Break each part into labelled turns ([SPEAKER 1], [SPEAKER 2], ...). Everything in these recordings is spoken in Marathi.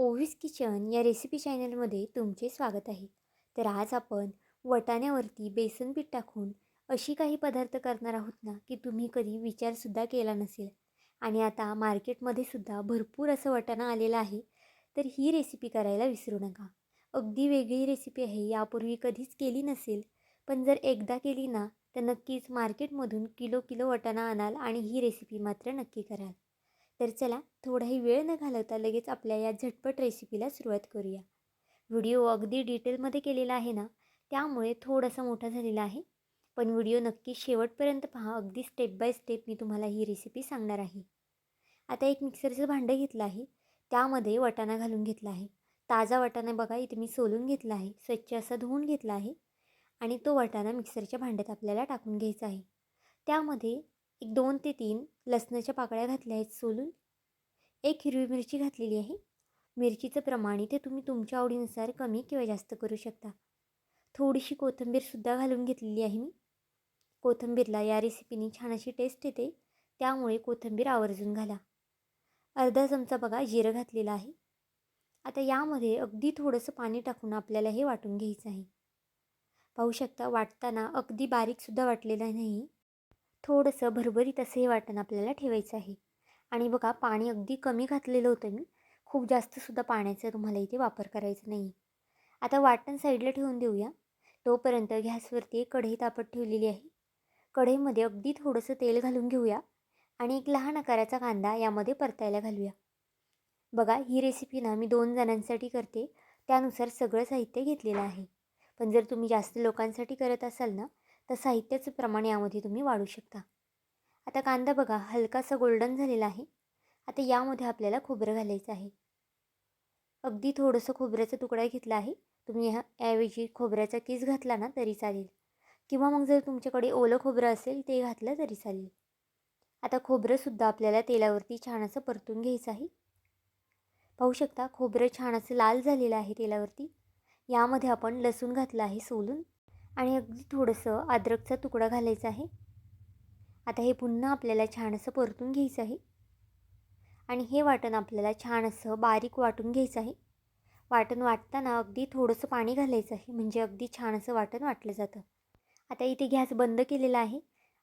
[SPEAKER 1] ओव्हिस किचन या रेसिपी चॅनलमध्ये तुमचे स्वागत आहे. तर आज आपण वटाण्यावरती बेसन पीठ टाकून अशी काही पदार्थ करणार आहोत ना की तुम्ही कधी विचारसुद्धा केला नसेल. आणि आता मार्केटमध्ये सुद्धा भरपूर असं वटाणा आलेलं आहे. तर ही रेसिपी करायला विसरू नका. अगदी वेगळी रेसिपी आहे यापूर्वी कधीच केली नसेल. पण जर एकदा केली ना तर नक्कीच मार्केटमधून किलो किलो वटाणा आणाल आणि ही रेसिपी मात्र नक्की कराल. तर चला थोडाही वेळ न घालवता लगेच आपल्या या झटपट रेसिपीला सुरुवात करूया. व्हिडिओ अगदी डिटेलमध्ये केलेला आहे ना त्यामुळे थोडासा मोठा झालेला आहे. पण व्हिडिओ नक्की शेवटपर्यंत पहा अगदी स्टेप बाय स्टेप मी तुम्हाला ही रेसिपी सांगणार आहे. आता एक मिक्सरचं भांडं घेतलं आहे त्यामध्ये वटाणा घालून घेतला आहे. ताजा वटाणा बघा इथे मी सोलून घेतला आहे स्वच्छ असा धुवून घेतला आहे. आणि तो वटाणा मिक्सरच्या भांड्यात आपल्याला टाकून घ्यायचा आहे. त्यामध्ये एक दोन ते तीन लसणाच्या पाकळ्या घातल्या आहेत सोलून. एक हिरवी मिरची घातलेली आहे. मिरचीचं प्रमाण इथे तुम्ही तुमच्या आवडीनुसार कमी किंवा जास्त करू शकता. थोडीशी कोथिंबीरसुद्धा घालून घेतलेली आहे मी. कोथिंबीरला या रेसिपीने छान अशी टेस्ट येते त्यामुळे कोथिंबीर आवर्जून घाला. अर्धा चमचा बघा जिरं घातलेलं आहे. आता यामध्ये अगदी थोडंसं पाणी टाकून आपल्याला हे वाटून घ्यायचं आहे. पाहू शकता वाटताना अगदी बारीकसुद्धा वाटलेलं नाही. थोडंसं भरभरीत असं हे वाटण आपल्याला ठेवायचं आहे. आणि बघा पाणी अगदी कमी घातलेलं होतं मी खूप जास्तसुद्धा पाण्याचा तुम्हाला इथे वापर करायचा नाही. आता वाटण साईडला ठेवून देऊया. तोपर्यंत गॅसवरती एक कढई तापत ठेवलेली आहे. कढईमध्ये अगदी थोडंसं तेल घालून घेऊया आणि एक लहान आकाराचा कांदा यामध्ये परतायला घालूया. बघा ही रेसिपी ना मी दोन जणांसाठी करते. त्यानुसार सगळं साहित्य घेतलेलं आहे. पण जर तुम्ही जास्त लोकांसाठी करत असाल ना तर साहित्याचं प्रमाण यामध्ये तुम्ही वाढू शकता. आता कांदा बघा हलकासा गोल्डन झालेला आहे. आता यामध्ये आपल्याला खोबरं घालायचं आहे. अगदी थोडंसं खोबऱ्याचा तुकडा घेतला आहे. तुम्ही ह्या ऐवजी खोबऱ्याचा किस घातला ना तरी चालेल. किंवा मग जर तुमच्याकडे ओलं खोबरं असेल ते घातलं तरी चालेल. आता खोबरंसुद्धा आपल्याला तेलावरती छान असं परतून घ्यायचं आहे. पाहू शकता खोबरं छान असं लाल झालेलं आहे तेलावरती. यामध्ये आपण लसूण घातलं आहे सोलून. आणि अगदी थोडंसं अद्रकचा तुकडा घालायचा आहे. आता हे पुन्हा आपल्याला छान असं परतून घ्यायचं आहे. आणि हे वाटण आपल्याला छान असं बारीक वाटून घ्यायचं आहे. वाटण वाटताना अगदी थोडंसं पाणी घालायचं आहे म्हणजे अगदी छान असं वाटण वाटलं जातं. आता इथे गॅस बंद केलेला आहे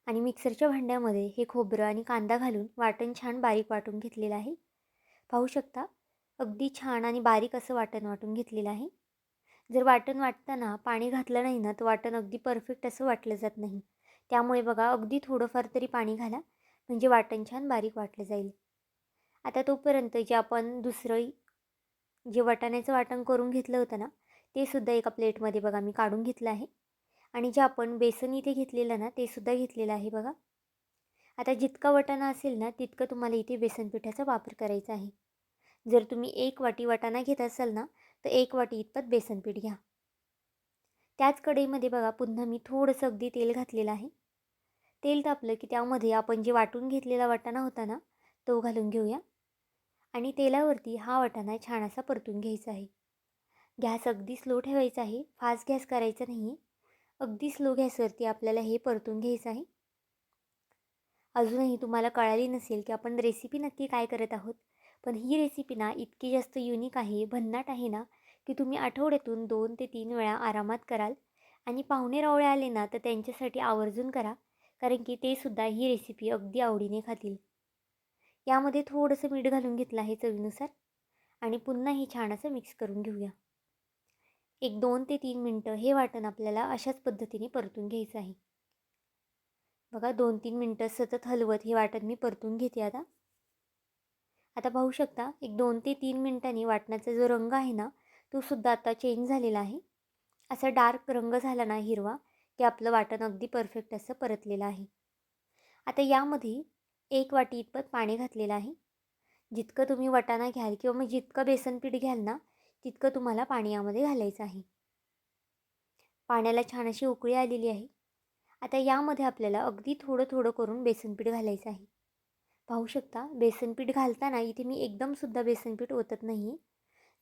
[SPEAKER 1] आणि मिक्सरच्या भांड्यामध्ये हे खोबरं आणि कांदा घालून वाटण छान बारीक वाटून घेतलेलं आहे. पाहू शकता अगदी छान आणि बारीक असं वाटण वाटून घेतलेलं आहे. जर वाटण वाटताना पाणी घातलं नाही ना तर वाटण अगदी परफेक्ट असं वाटलं जात नाही. त्यामुळे बघा अगदी थोडंफार तरी पाणी घाला म्हणजे वाटण छान बारीक वाटलं जाईल. आता तोपर्यंत जे आपण दुसरं जे वाटाण्याचं वाटण करून घेतलं होतं ना ते सुद्धा एका प्लेटमध्ये बघा मी काढून घेतलं आहे. आणि जे आपण बेसन इथे घेतलेलं ना ते सुद्धा घेतलेलं आहे बघा. आता जितका वाटाणा असेल ना तितकं तुम्हाला इथे बेसन पिठाचा वापर करायचा आहे. जर तुम्ही एक वाटी वाटाणा घेत असाल ना तर एक वाटी इतपत बेसन पीठ घ्या. त्याच कढईमध्ये बघा पुन्हा मी थोडंसं अगदी तेल घातलेलं आहे. तेल तापलं की त्यामध्ये आपण जे वाटून घेतलेला वाटाणा होता ना तो घालून घेऊया. आणि तेलावरती हा वाटाणा छान असा परतून घ्यायचा आहे. गॅस अगदी स्लो ठेवायचा आहे फास्ट गॅस करायचा नाही आहे अगदी स्लो गॅसवरती आपल्याला हे परतून घ्यायचं आहे. अजूनही तुम्हाला कळाली नसेल की आपण रेसिपी नक्की काय करत आहोत. पण ही रेसिपी ना इतकी जास्त युनिक आहे भन्नाट आहे ना की तुम्ही आठवड्यातून दोन ते तीन वेळा आरामात कराल. आणि पाहुणे रावळे आले ना तर त्यांच्यासाठी आवर्जून करा कारण की ते सुद्धा ही रेसिपी अगदी आवडीने खातील. यामध्ये थोडंसं मीठ घालून घेतलं आहे चवीनुसार. आणि पुन्हा हे छान असं मिक्स करून घेऊया. एक दोन ते तीन मिनटं हे वाटण आपल्याला अशाच पद्धतीने परतून घ्यायचं आहे. बघा दोन तीन मिनटं सतत हलवत हे वाटण मी परतून घेते आता. आता पाहू शकता एक दोन ते तीन मिनटांनी वाटणाचा जो रंग आहे ना तो सुद्धा आता चेंज झालेला आहे. असा डार्क रंग झाला ना हिरवा की आपलं वाटण अगदी परफेक्ट असं परतलेलं आहे. आता यामध्ये एक वाटी इतपत पाणी घातलेलं आहे. जितकं तुम्ही वटाणा घ्याल किंवा मग जितकं बेसन पीठ घ्याल ना तितकं तुम्हाला पाणी यामध्ये घालायचं आहे. पाण्याला छान अशी उकळी आलेली आहे. आता यामध्ये आपल्याला अगदी थोडं थोडं करून बेसनपीठ घालायचं आहे. पाहू शकता बेसनपीठ घालताना इथे मी एकदमसुद्धा बेसनपीठ ओतत नाही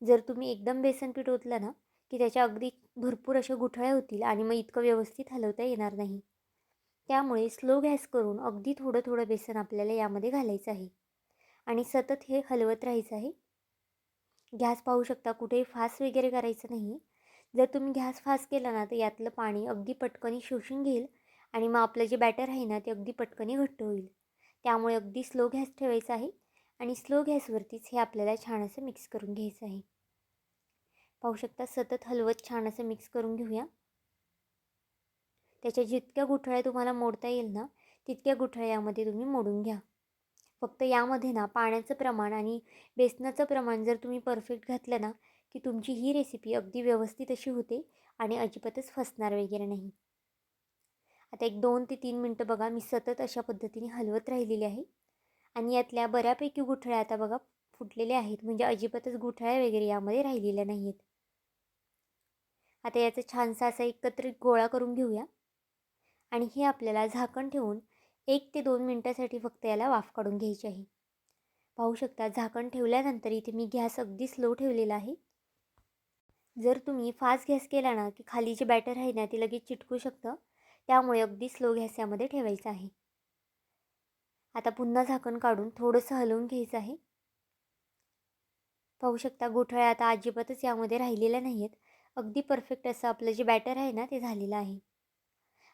[SPEAKER 1] जर तुम्ही एकदम बेसनपीठ ओतलं ना की त्याच्या अगदी भरपूर अशा गुठळ्या होतील आणि मग इतकं व्यवस्थित हलवता येणार नाही. त्यामुळे स्लो गॅस करून अगदी थोडं थोडं बेसन आपल्याला यामध्ये घालायचं आहे. आणि सतत हे हलवत राहायचं आहे. गॅस पाहू शकता कुठेही फास्ट वगैरे करायचं नाही जर तुम्ही गॅस फास्ट केला ना तर यातलं पाणी अगदी पटकनी शोषून घेईल आणि मग आपलं जे बॅटर आहे ना ते अगदी पटकनी घट्ट होईल. त्यामुळे अगदी स्लो गॅस ठेवायचा आहे आणि स्लो गॅसवरतीच हे आपल्याला छान असं मिक्स करून घ्यायचं आहे. पाहू शकता सतत हलवत छान असं मिक्स करून घेऊया. त्याच्या जितक्या गुठळ्या तुम्हाला मोडता येईल ना तितक्या गुठळ्यामध्ये तुम्ही मोडून घ्या. फक्त यामध्ये ना पाण्याचं प्रमाण आणि बेसनाचं प्रमाण जर तुम्ही परफेक्ट घातलं ना की तुमची ही रेसिपी अगदी व्यवस्थित अशी होते आणि अजिबातच फसणार वगैरे नाही. आता एक दोन ते तीन मिनटं बघा मी सतत अशा पद्धतीने हलवत राहिलेली आहे. आणि यातल्या बऱ्यापैकी गुठळ्या आता बघा फुटलेल्या आहेत. म्हणजे अजिबातच गुठळ्या वगैरे यामध्ये राहिलेल्या नाही आहेत आता याचा छानसा असा एकत्रित गोळा करून घेऊया. आणि हे आपल्याला झाकण ठेवून एक ते दोन मिनटासाठी फक्त याला वाफ काढून घ्यायची आहे. पाहू शकता झाकण ठेवल्यानंतर इथे मी गॅस अगदी स्लो ठेवलेला आहे. जर तुम्ही फास्ट गॅस केला ना की खाली जे बॅटर आहे ना ते लगेच चिटकू शकतं. त्यामुळे अगदी स्लो गॅस यामध्ये ठेवायचं आहे. आता पुन्हा झाकण काढून थोडंसं हलवून घ्यायचं आहे. पाहू शकता गोठळ्या आता अजिबातच यामध्ये राहिलेल्या नाही आहेत अगदी परफेक्ट असं आपलं जे बॅटर आहे ना ते झालेलं आहे.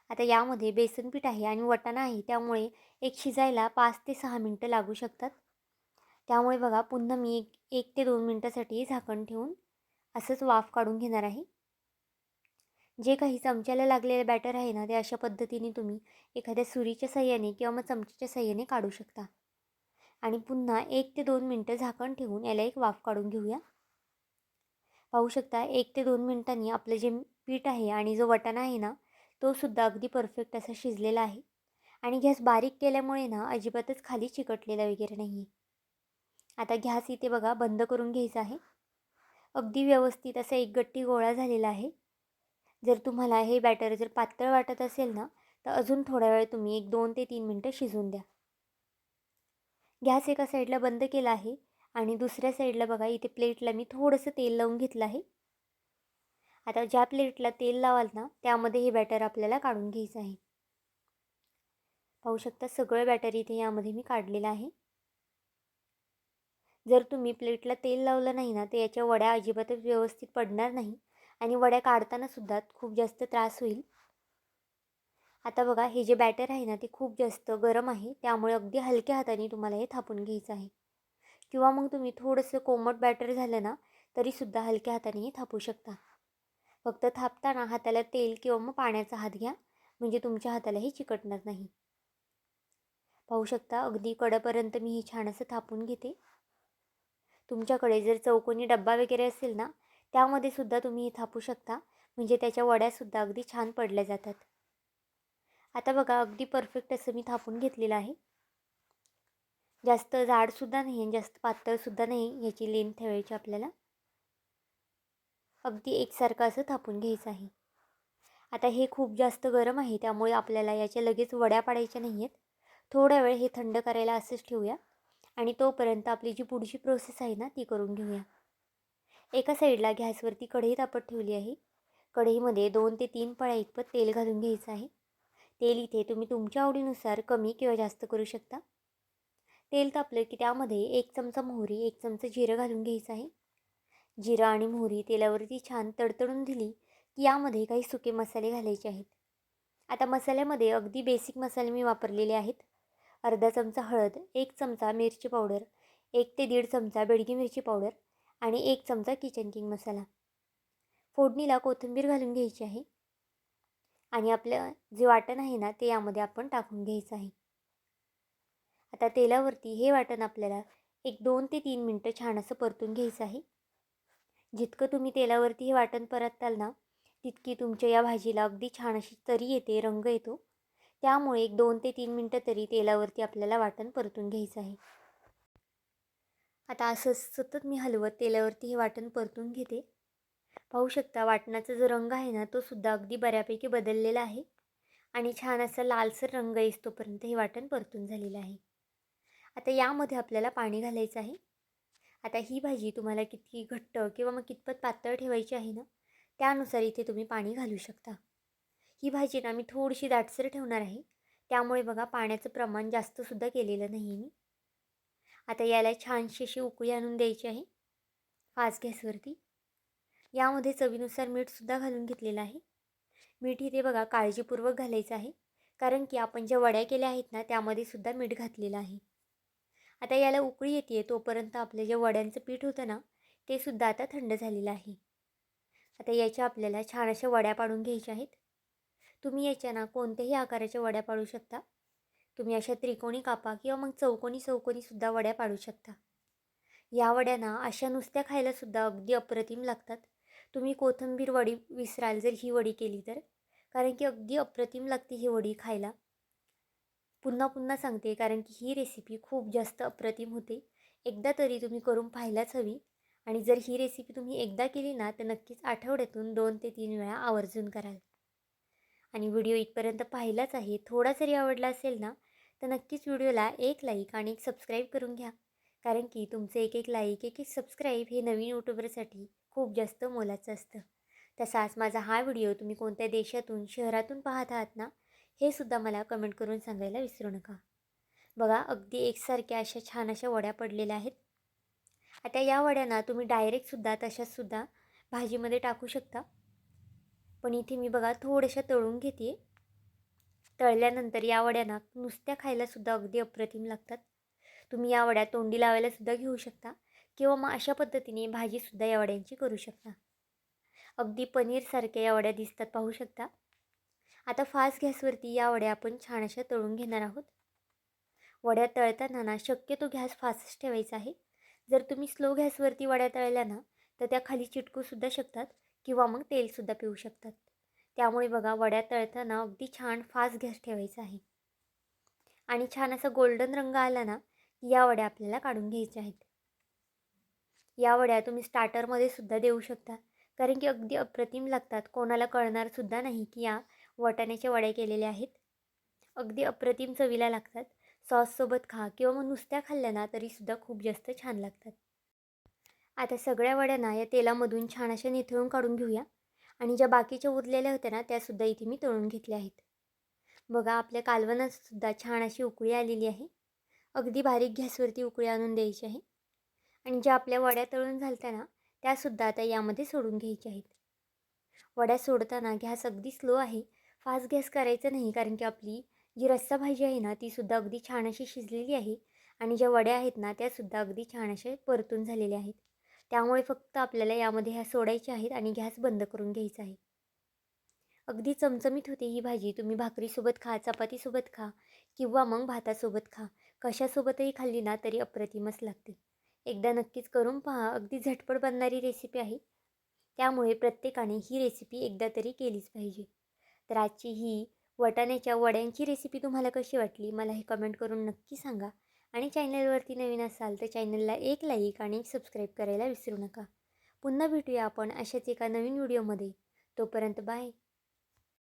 [SPEAKER 1] आता यामध्ये बेसन पीठ आहे आणि वटाणा आहे त्यामुळे एक शिजायला पाच ते सहा मिनटं लागू शकतात. त्यामुळे बघा पुन्हा मी एक एक ते दोन मिनटासाठी झाकण ठेवून असंच वाफ काढून घेणार आहे. जे काही चमच्याला लागलेलं बॅटर आहे ना ते अशा पद्धतीने तुम्ही एखाद्या सुरीच्या सहाय्याने किंवा मग चमच्याच्या सहाय्याने काढू शकता. आणि पुन्हा एक ते दोन मिनटं झाकण ठेवून याला एक वाफ काढून घेऊया. पाहू शकता एक ते दोन मिनटांनी आपलं जे पीठ आहे आणि जो वटाणा आहे ना तो सुद्धा अगदी परफेक्ट असा शिजलेला आहे. आणि गॅस बारीक केल्यामुळे ना अजिबातच खाली चिकटलेला वगैरे नाही आहे आता गॅस इथे बघा बंद करून घ्यायचा आहे. अगदी व्यवस्थित असा एक गट्टी गोळा झालेला आहे. जर तुम्हाला हे बॅटर जर पातळ वाटत असेल ना तर अजून थोडा वेळ तुम्ही एक दोन ते तीन मिनटं शिजून द्या. गॅस एका साईडला बंद केला आहे आणि दुसऱ्या साईडला बघा इथे प्लेटला मी थोडंसं तेल लावून घेतलं आहे. आता ज्या प्लेटला तेल लावाल ना त्यामध्ये हे बॅटर आपल्याला काढून घ्यायचं आहे. पाहू शकता सगळं बॅटर इथे यामध्ये मी काढलेलं आहे. जर तुम्ही प्लेटला तेल लावलं नाही ना तर याच्या वड्या अजिबातच व्यवस्थित पडणार नाही. आणि वड्या काढताना सुद्धा खूप जास्त त्रास होईल. आता बघा हे जे बॅटर आहे ना ते खूप जास्त गरम आहे. त्यामुळे अगदी हलक्या हाताने तुम्हाला हे थापून घ्यायचं आहे. किंवा मग तुम्ही थोडंसं कोमट बॅटर झालं ना तरीसुद्धा हलक्या हातानेही थापू शकता. फक्त थापताना हाताला तेल किंवा मग पाण्याचा हात घ्या म्हणजे तुमच्या हातालाही चिकटणार नाही. पाहू शकता अगदी कडपर्यंत मी हे छान असं थापून घेते. तुमच्याकडे जर चौकोनी डब्बा वगैरे असेल ना त्यामध्ये सुद्धा तुम्ही हे थापू शकता. म्हणजे त्याच्या वड्यासुद्धा अगदी छान पडल्या जातात. आता बघा अगदी परफेक्ट असं मी थापून घेतलेलं आहे. जास्त जाडसुद्धा नाही आणि जास्त पातळसुद्धा नाही ह्याची लेन ठेवायची आपल्याला. अगदी एकसारखं असं थापून घ्यायचं आहे. आता हे खूप जास्त गरम आहे त्यामुळे आपल्याला याच्या लगेच वड्या पाडायच्या नाही आहेत थोड्या वेळ हे थंड करायला असंच ठेवूया. आणि तोपर्यंत आपली जी पुढची प्रोसेस आहे ना ती करून घेऊया. एका साईडला गॅसवरती कढई तापत ठेवली आहे. कढईमध्ये दोन ते तीन पळ्या इतपत तेल घालून घ्यायचं आहे. तेल इथे तुम्ही तुमच्या आवडीनुसार कमी किंवा जास्त करू शकता. तेल तापलं की त्यामध्ये एक चमचा मोहरी एक चमचा जिरं घालून घ्यायचं आहे. जिरं आणि मोहरी तेलावरती छान तडतडून दिली की यामध्ये काही सुके मसाले घालायचे आहेत. आता मसाल्यामध्ये अगदी बेसिक मसाले मी वापरलेले आहेत. अर्धा चमचा हळद एक चमचा मिरची पावडर एक ते दीड चमचा बेडगी मिरची पावडर आणि एक चमचा किचन किंग मसाला. फोडणीला कोथिंबीर घालून घ्यायची आहे. आणि आपलं जे वाटण आहे ना ते यामध्ये आपण टाकून घ्यायचं आहे. आता तेलावरती हे वाटण आपल्याला एक दोन ते तीन मिनटं छान असं परतून घ्यायचं आहे. जितकं तुम्ही तेलावरती हे वाटण परतताल ना तितकी तुमच्या या भाजीला अगदी छान अशी तरी येते रंग येतो. त्यामुळे एक दोन ते तीन मिनटं तरी तेलावरती आपल्याला वाटण परतून घ्यायचं आहे. आता असं सतत मी हलवत तेलावरती हे वाटण परतून घेते. पाहू शकता वाटणाचा जो रंग आहे ना तो सुद्धा अगदी बऱ्यापैकी बदललेला आहे आणि छान असा लालसर रंग येतोपर्यंत हे वाटण परतून झालेलं आहे. आता यामध्ये आपल्याला पाणी घालायचं आहे. आता ही भाजी तुम्हाला किती घट्ट किंवा मग कितपत पातळ ठेवायची आहे ना त्यानुसार इथे तुम्ही पाणी घालू शकता. ही भाजी ना मी थोडीशी दाटसर ठेवणार आहे. त्यामुळे बघा पाण्याचं प्रमाण जास्तसुद्धा केलेलं नाही मी. आता याला छानशी अशी उकळी आणून द्यायची आहे. फास्ट गॅसवरती. यामध्ये चवीनुसार मीठसुद्धा घालून घेतलेलं आहे. मीठ इथे बघा काळजीपूर्वक घालायचं आहे. कारण की आपण ज्या वड्या केल्या आहेत ना त्यामध्ये सुद्धा मीठ घातलेलं आहे. आता याला उकळी येते आहे तोपर्यंत आपलं जे वड्यांचं पीठ होतं ना ते सुद्धा आता थंड झालेलं आहे. आता याच्या आपल्याला छान अशा वड्या पाडून घ्यायच्या आहेत. तुम्ही याच्या ना कोणत्याही आकाराच्या वड्या पाडू शकता. तुम्ही अशा त्रिकोणी कापा किंवा मग चौकोनी चौकोनीसुद्धा वड्या पाडू शकता. या वड्यांना अशा नुसत्या खायलासुद्धा अगदी अप्रतिम लागतात. तुम्ही कोथिंबीर वडी विसराल जर ही वडी केली तर. कारण की अगदी अप्रतिम लागते ही वडी खायला. पुन्हा पुन्हा सांगते कारण की ही रेसिपी खूप जास्त अप्रतिम होते. एकदा तरी तुम्ही करून पाहायलाच हवी. आणि जर ही रेसिपी तुम्ही एकदा केली ना तर नक्कीच आठवड्यातून दोन ते तीन वेळा आवर्जून कराल. आणि व्हिडिओ इथपर्यंत पाहिलाच आहे. थोडा जरी आवडला असेल ना तर नक्कीच व्हिडिओला एक लाईक आणि एक सबस्क्राईब करून घ्या. कारण की तुमचे एक एक लाईक एक एक सबस्क्राईब हे नवीन यूट्यूबरसाठी खूप जास्त मोलाचं असतं. तसाच माझा हा व्हिडिओ तुम्ही कोणत्या देशातून शहरातून पाहत आहात ना हे सुद्धा मला कमेंट करून सांगायला विसरू नका. बघा अगदी एकसारख्या अशा छान अशा वड्या पडलेल्या आहेत. आता या वड्यांना तुम्ही डायरेक्टसुद्धा तशाचसुद्धा भाजीमध्ये टाकू शकता. पण इथे मी बघा थोड्याशा तळून घेते तळल्यानंतर या वड्यांना नुसत्या खायलासुद्धा अगदी अप्रतिम लागतात. तुम्ही या वड्या तोंडी लावायलासुद्धा घेऊ शकता किंवा मग अशा पद्धतीने भाजीसुद्धा या वड्यांची करू शकता. अगदी पनीरसारख्या या वड्या दिसतात पाहू शकता. आता फास्ट गॅसवरती या वड्या आपण छान अशा तळून घेणार आहोत. वड्या तळताना ना शक्यतो गॅस फास्ट ठेवायचा आहे. जर तुम्ही स्लो गॅसवरती वड्या तळल्या ना तर त्या खाली चिटकूसुद्धा शकतात किंवा मग तेलसुद्धा पिऊ शकतात. त्यामुळे बघा वड्या तळताना अगदी छान फास्ट गॅस ठेवायचा आहे. आणि छान असा गोल्डन रंग आला ना या वड्या आपल्याला काढून घ्यायच्या आहेत. या वड्या तुम्ही स्टार्टरमध्ये सुद्धा देऊ शकता. कारण की अगदी अप्रतिम लागतात. कोणाला कळणार सुद्धा नाही की या वाटाण्याच्या वड्या केलेल्या आहेत. अगदी अप्रतिम चवीला लागतात. सॉससोबत खा किंवा मग नुसत्या खाल्ल्या ना तरीसुद्धा खूप जास्त छान लागतात. आता सगळ्या वड्यांना या तेलामधून छान अशा निथळून काढून घेऊया. आणि ज्या बाकीच्या उरलेल्या होत्या ना त्यासुद्धा इथे मी तळून घेतल्या आहेत. बघा आपल्या कालवनातसुद्धा छान अशी उकळी आलेली आहे. अगदी बारीक गॅसवरती उकळी आणून द्यायची आहे. आणि ज्या आपल्या वड्या तळून झालत्या ना त्यासुद्धा आता यामध्ये सोडून घ्यायच्या आहेत. वड्या सोडताना गॅस अगदी स्लो आहे. फास्ट गॅस करायचा नाही कारण की आपली जी रस्सा भाजी आहे ना तीसुद्धा अगदी छान अशी शिजलेली आहे. आणि ज्या वड्या आहेत ना त्यासुद्धा अगदी छान अशा परतून झालेल्या आहेत. त्यामुळे फक्त आपल्याला यामध्ये ह्या सोडायच्या आहेत आणि गॅस बंद करून घ्यायचा आहे. अगदी चमचमीत होते ही भाजी. तुम्ही भाकरीसोबत खा चपातीसोबत खा किंवा मग भातासोबत खा. कशासोबतही खाल्ली ना तरी अप्रतिमच लागते. एकदा नक्कीच करून पहा. अगदी झटपट बनणारी रेसिपी आहे. त्यामुळे प्रत्येकाने ही रेसिपी एकदा तरी केलीच पाहिजे. तर आजची ही वटाण्याच्या वड्यांची रेसिपी तुम्हाला कशी वाटली? मला हे कमेंट करून नक्की सांगा. आणि चॅनलवरती नवीन असाल तर चॅनलला एक लाईक आणि एक सबस्क्राईब करायला विसरू नका. पुन्हा भेटूया आपण अशाच एका नवीन व्हिडिओमध्ये. तोपर्यंत बाय.